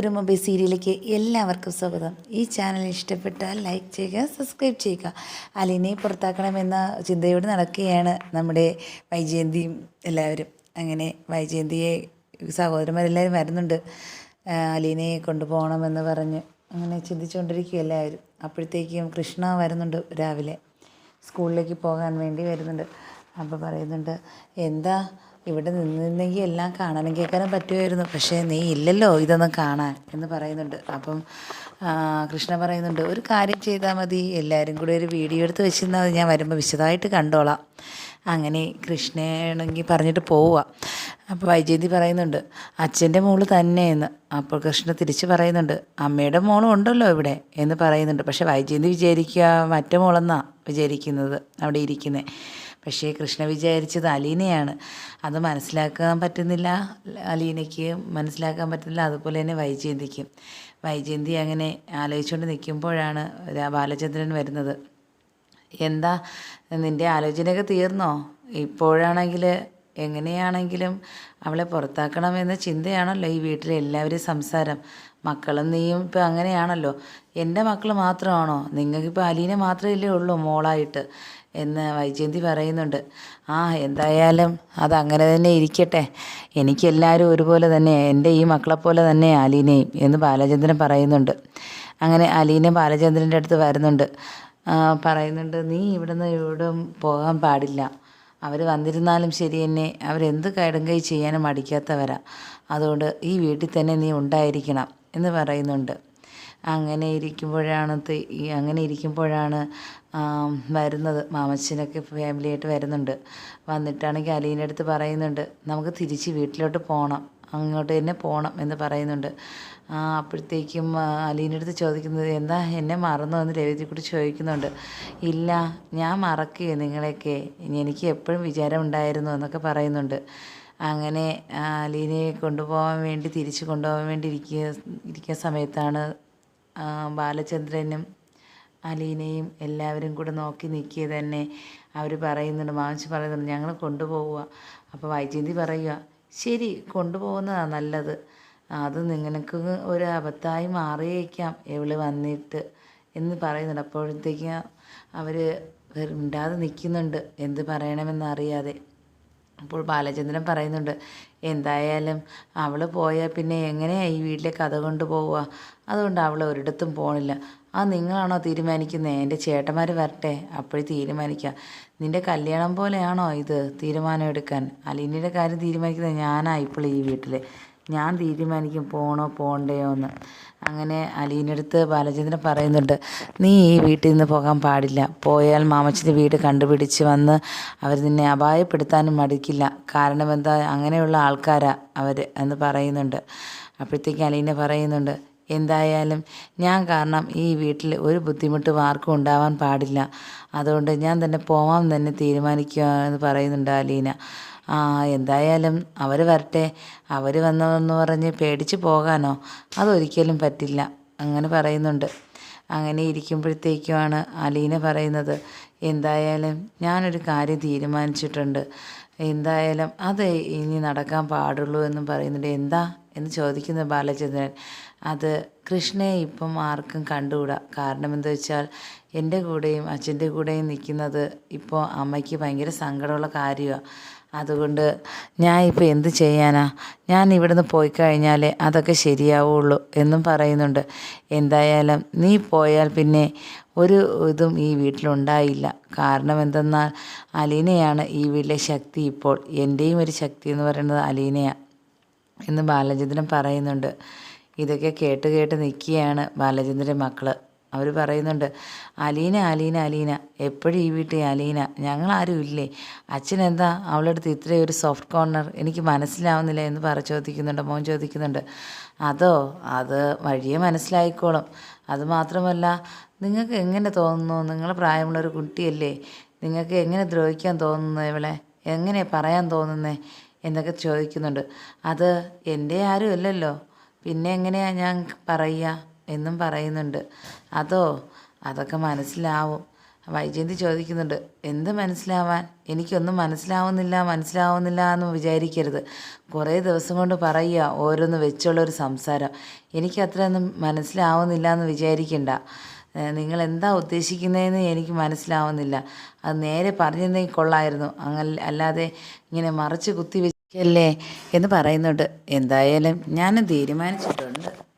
ഒരു മൊബൈൽ സീരിയലിലേക്ക് എല്ലാവർക്കും സ്വാഗതം. ഈ ചാനൽ ഇഷ്ടപ്പെട്ടാൽ ലൈക്ക് ചെയ്യുക സബ്സ്ക്രൈബ് ചെയ്യുക. അലിനെ പുറത്താക്കണമെന്ന ചിന്തയോട് നടക്കുകയാണ് നമ്മുടെ വൈജയന്തിയും എല്ലാവരും. അങ്ങനെ വൈജയന്തിയെ സഹോദരന്മാരെല്ലാവരും വരുന്നുണ്ട്. അലീനയെ കൊണ്ടുപോകണമെന്ന് പറഞ്ഞ് അങ്ങനെ ചിന്തിച്ചുകൊണ്ടിരിക്കുക എല്ലാവരും. അപ്പോഴത്തേക്കും കൃഷ്ണ വരുന്നുണ്ട് രാവിലെ. സ്കൂളിലേക്ക് പോകാൻ വേണ്ടി വരുന്നുണ്ട്. അപ്പോൾ പറയുന്നുണ്ട് എന്താ ഇവിടെ നിന്നിരുന്നെങ്കിൽ എല്ലാം കാണാനും കേൾക്കാനും പറ്റുമായിരുന്നു. പക്ഷേ നീ ഇല്ലല്ലോ ഇതൊന്നും കാണാൻ എന്ന് പറയുന്നുണ്ട്. അപ്പം കൃഷ്ണ പറയുന്നുണ്ട് ഒരു കാര്യം ചെയ്താൽ മതി. എല്ലാവരും കൂടി ഒരു വീഡിയോ എടുത്ത് വെച്ചിരുന്നാൽ ഞാൻ വരുമ്പോൾ വിശദമായിട്ട് കണ്ടോളാം. അങ്ങനെ കൃഷ്ണയാണെങ്കിൽ പറഞ്ഞിട്ട് പോവുക അപ്പോൾ വൈജയന്തി പറയുന്നുണ്ട് അച്ഛന്റെ മോൾ തന്നെയെന്ന്. അപ്പോൾ കൃഷ്ണ തിരിച്ച് പറയുന്നുണ്ട് അമ്മയുടെ മോളും ഉണ്ടല്ലോ ഇവിടെ എന്ന് പറയുന്നുണ്ട്. പക്ഷേ വൈജയന്തി വിചാരിക്കുക മറ്റേ മോളെന്നാണ് വിചാരിക്കുന്നത് അവിടെ ഇരിക്കുന്നത് പക്ഷേ കൃഷ്ണ വിചാരിച്ചത് അലീനയാണ്. അത് മനസ്സിലാക്കാൻ പറ്റുന്നില്ല. അലീനയ്ക്ക് മനസ്സിലാക്കാൻ പറ്റുന്നില്ല. അതുപോലെ തന്നെ വൈജയന്തിക്കും. വൈജയന്തി അങ്ങനെ ആലോചിച്ചുകൊണ്ട് നിൽക്കുമ്പോഴാണ് ബാലചന്ദ്രൻ വരുന്നത്. എന്താ? നിന്റെ ആലോചനയൊക്കെ തീർന്നോ? ഇപ്പോഴാണെങ്കിൽ എങ്ങനെയാണെങ്കിലും അവളെ പുറത്താക്കണമെന്ന ചിന്തയാണല്ലോ ഈ വീട്ടിലെ എല്ലാവരും സംസാരം. മക്കളും നീയും ഇപ്പം അങ്ങനെയാണല്ലോ. എന്റെ മക്കൾ മാത്രമാണോ? നിങ്ങൾക്കിപ്പോൾ അലീനെ മാത്രമല്ലേ ഉള്ളൂ മോളായിട്ട് എന്ന് വൈജയന്തി പറയുന്നുണ്ട്. ആ എന്തായാലും അതങ്ങനെ തന്നെ ഇരിക്കട്ടെ. എനിക്കെല്ലാവരും ഒരുപോലെ തന്നെ എന്റെ ഈ മക്കളെപ്പോലെ തന്നെ അലീനയും എന്ന് ബാലചന്ദ്രൻ പറയുന്നുണ്ട്. അങ്ങനെ അലീന ബാലചന്ദ്രന്റെ അടുത്ത് വരുന്നുണ്ട്. പറയുന്നുണ്ട് നീ ഇവിടുന്ന് ഇവിടെ പോകാൻ പാടില്ല. അവർ വന്നിരുന്നാലും ശരി തന്നെ അവരെന്ത് കടുങ്കൈ ചെയ്യാനും മടിക്കാത്തവരാ. അതുകൊണ്ട് ഈ വീട്ടിൽ തന്നെ നീ ഉണ്ടായിരിക്കണം. എന്ന് പറയുന്നുണ്ട്. അങ്ങനെ ഇരിക്കുമ്പോഴാണ് ഈ അങ്ങനെ ഇരിക്കുമ്പോഴാണ് വരുന്നത്. മാമച്ചനൊക്കെ ഫാമിലിയായിട്ട് വരുന്നുണ്ട്. വന്നിട്ടാണെങ്കിൽ അലീന്റെ അടുത്ത് പറയുന്നുണ്ട് നമുക്ക് തിരിച്ച് വീട്ടിലോട്ട് പോകണം അങ്ങോട്ട് തന്നെ പോകണം എന്ന് പറയുന്നുണ്ട്. അപ്പോഴത്തേക്കും അലീന്റെ അടുത്ത് ചോദിക്കുന്നത് എന്താ എന്നെ മറന്നോ എന്ന് കൂടി ചോദിക്കുന്നുണ്ട്. ഇല്ല ഞാൻ മറക്കുകയോ നിങ്ങളെയൊക്കെ. എനിക്ക് എപ്പോഴും വിചാരം ഉണ്ടായിരുന്നു എന്നൊക്കെ പറയുന്നുണ്ട്. അങ്ങനെ അലീനയെ കൊണ്ടുപോകാൻ വേണ്ടി തിരിച്ചു കൊണ്ടുപോകാൻ വേണ്ടി ഇരിക്കുക ഇരിക്കുന്ന സമയത്താണ് ബാലചന്ദ്രനും അലീനയും എല്ലാവരും കൂടെ നോക്കി നിൽക്കുക തന്നെ. അവർ പറയുന്നുണ്ട് മാമിച്ച് പറയുന്നുണ്ട് ഞങ്ങൾ കൊണ്ടുപോവുക. അപ്പോൾ വൈജയന്തി പറയുക ശരി കൊണ്ടുപോകുന്നതാണ് നല്ലത്. അത് നിങ്ങൾക്ക് ഒരു അബദ്ധമായി മാറിയേക്കാം എവൾ വന്നിട്ട്. എന്ന് പറയുന്നുണ്ട്. അപ്പോഴത്തേക്കും അവർ മിണ്ടാതെ നിൽക്കുന്നുണ്ട്. എന്ത് പറയണമെന്ന് അറിയാതെ. അപ്പോൾ ബാലചന്ദ്രൻ പറയുന്നുണ്ട് എന്തായാലും അവൾ പോയാൽ പിന്നെ എങ്ങനെയാണ് ഈ വീട്ടിലെ കഥ കൊണ്ടുപോവുക അതുകൊണ്ട് അവൾ ഒരിടത്തും പോണില്ല. ആ നിങ്ങളാണോ തീരുമാനിക്കുന്നത് എന്റെ ചേട്ടന്മാർ വരട്ടെ അപ്പോഴും തീരുമാനിക്കുക നിന്റെ കല്യാണം പോലെയാണോ ഇത് തീരുമാനം എടുക്കാൻ? അലീനയുടെ കാര്യം തീരുമാനിക്കുന്നത് ഞാനാ ഇപ്പോൾ ഈ വീട്ടിൽ ഞാൻ തീരുമാനിക്കും പോണോ പോണ്ടയോ എന്ന്. അങ്ങനെ അലീനടുത്ത് ബാലചന്ദ്രൻ പറയുന്നുണ്ട് നീ ഈ വീട്ടിൽ നിന്ന് പോകാൻ പാടില്ല. പോയാൽ മാമച്ചന്റെ വീട് കണ്ടുപിടിച്ച് വന്ന് അവർ നിന്നെ അപായപ്പെടുത്താനും മടിക്കില്ല. കാരണം എന്താ അങ്ങനെയുള്ള ആൾക്കാരാ അവർ എന്ന് പറയുന്നുണ്ട്. അപ്പോഴത്തേക്ക് അലീന പറയുന്നുണ്ട് എന്തായാലും ഞാൻ കാരണം ഈ വീട്ടിൽ ഒരു ബുദ്ധിമുട്ടും ആർക്കും ഉണ്ടാവാൻ പാടില്ല. അതുകൊണ്ട് ഞാൻ തന്നെ പോവാൻ തന്നെ തീരുമാനിക്കുക എന്ന് പറയുന്നുണ്ട് അലീന. എന്തായാലും അവർ വരട്ടെ. അവർ വന്നതെന്ന് പറഞ്ഞ് പേടിച്ച് പോകാനോ? അതൊരിക്കലും പറ്റില്ല. അങ്ങനെ പറയുന്നുണ്ട്. അങ്ങനെ ഇരിക്കുമ്പോഴത്തേക്കുമാണ് അലീന പറയുന്നത് എന്തായാലും ഞാനൊരു കാര്യം തീരുമാനിച്ചിട്ടുണ്ട്. എന്തായാലും അത് ഇനി നടക്കാൻ പാടുള്ളൂ എന്നും പറയുന്നുണ്ട്. എന്താ? എന്ന് ചോദിക്കുന്നു ബാലചന്ദ്രൻ അത് കൃഷ്ണയെ ഇപ്പം ആർക്കും കണ്ടുകൂടാ. കാരണം എന്താ വെച്ചാൽ എന്റെ കൂടെയും അച്ഛന്റെ കൂടെയും നിൽക്കുന്നത് ഇപ്പോൾ അമ്മയ്ക്ക് ഭയങ്കര സങ്കടമുള്ള കാര്യമാണ് അതുകൊണ്ട് ഞാൻ ഇപ്പോൾ എന്ത് ചെയ്യാനാ? ഞാൻ ഇവിടുന്ന് പോയി കഴിഞ്ഞാലേ അതൊക്കെ ശരിയാവുള്ളൂ എന്നും പറയുന്നുണ്ട്. എന്തായാലും നീ പോയാൽ പിന്നെ ഒരു ഇതും ഈ വീട്ടിലുണ്ടായില്ല. കാരണം എന്തെന്നാൽ അലീനയാണ് ഈ വീട്ടിലെ ശക്തി ഇപ്പോൾ എന്റെയും ഒരു ശക്തി എന്ന് പറയുന്നത് അലീനയാണ് എന്ന് ബാലചന്ദ്രൻ പറയുന്നുണ്ട്. ഇതൊക്കെ കേട്ട് കേട്ട് നിൽക്കുകയാണ് ബാലചന്ദ്രൻ മക്കൾ. അവർ പറയുന്നുണ്ട് അലീന അലീന അലീന എപ്പോഴും ഈ വീട്ടിൽ അലീന. ഞങ്ങളാരും ഇല്ലേ? അച്ഛനെന്താ അവളുടെ അടുത്ത് ഇത്രയും ഒരു സോഫ്റ്റ് കോർണർ? എനിക്ക് മനസ്സിലാവുന്നില്ല എന്ന് പറ ചോദിക്കുന്നുണ്ട് മോൻ ചോദിക്കുന്നുണ്ട്. അതോ? അത് വഴിയെ മനസ്സിലായിക്കോളും. അതുമാത്രമല്ല നിങ്ങൾക്ക് എങ്ങനെ തോന്നുന്നു? നിങ്ങൾ പ്രായമുള്ള ഒരു കുട്ടിയല്ലേ? നിങ്ങൾക്ക് എങ്ങനെ ദ്രോഹിക്കാൻ തോന്നുന്നു ഇവളെ? എങ്ങനെ പറയാൻ തോന്നുന്നേ? എന്നൊക്കെ ചോദിക്കുന്നുണ്ട്. അത് എന്റെ ആരും അല്ലല്ലോ പിന്നെ എങ്ങനെയാണ് ഞാൻ പറയുക? എന്നും പറയുന്നുണ്ട്. അതോ അതൊക്കെ മനസ്സിലാവും. വൈജയന്തി ചോദിക്കുന്നുണ്ട് എന്ത് മനസ്സിലാവാൻ? എനിക്കൊന്നും മനസ്സിലാവുന്നില്ല മനസ്സിലാവുന്നില്ല എന്ന് വിചാരിക്കരുത്. കുറേ ദിവസം കൊണ്ട് പറയുക ഓരോന്ന് വെച്ചുള്ളൊരു സംസാരം. എനിക്ക് അത്രയൊന്നും മനസ്സിലാവുന്നില്ല എന്ന് വിചാരിക്കണ്ട. നിങ്ങൾ എന്താ ഉദ്ദേശിക്കുന്നതെന്ന് എനിക്ക് മനസ്സിലാവുന്നില്ല. അത് നേരെ പറഞ്ഞിരുന്നെങ്കിൽ കൊള്ളായിരുന്നു. അങ്ങ അല്ലാതെ ഇങ്ങനെ മറച്ച് കുത്തി വെച്ചല്ലേ? എന്ന് പറയുന്നുണ്ട്. എന്തായാലും ഞാൻ തീരുമാനിച്ചിട്ടുണ്ട്.